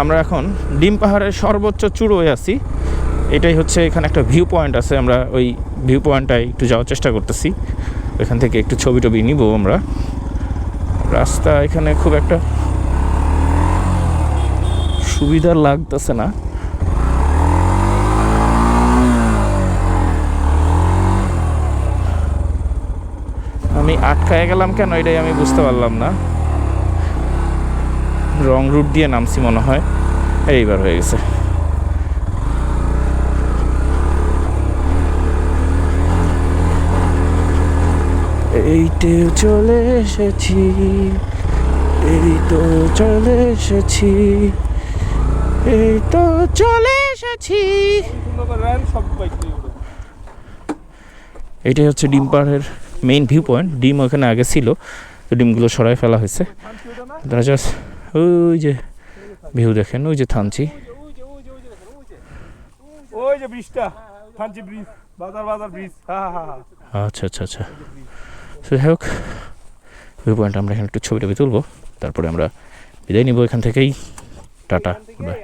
আমরা এখন ডিম পাহাড়ের সর্বোচ্চ চূড়োয় আছি। এটাই হচ্ছে এখানে একটা ভিউ পয়েন্ট আছে, আমরা ওই ভিউ পয়েন্টটায় একটু যাওয়ার চেষ্টা করতেছি। এখান থেকে একটু ছবি টবি নিব আমরা। রাস্তা এখানে খুব একটা সুবিধা লাগতেছে না। আমি আটকায় গেলাম কেন? এটাই আমি বুঝতে পারলাম না। রং রুট দিয়ে নামছি মনে হয়। এইবার হয়ে গেছে। এইটে চলে এসেছি এই তো চলে এসেছি এই তো চলে এসেছি। এটাই হচ্ছে ডিম পাহাড়ের মেইন ভিউ পয়েন্ট ডিম ওখানে আগে ছিল, তো ডিমগুলো সরাই ফেলা হয়েছে। আপনারা জাস্ট ওই যে ভিউ দেখেন ওই যে থানচি ওই যে ব্রিজটা থানচি ব্রিজ বাজার বাজার ব্রিজ আচ্ছা আচ্ছা আচ্ছা। তো যাই হোক ভিউ পয়েন্ট আমরা এখানে একটু ছবি টবি তুলবো তারপরে আমরা বিদায় নিব এখান থেকেই। Tata bye.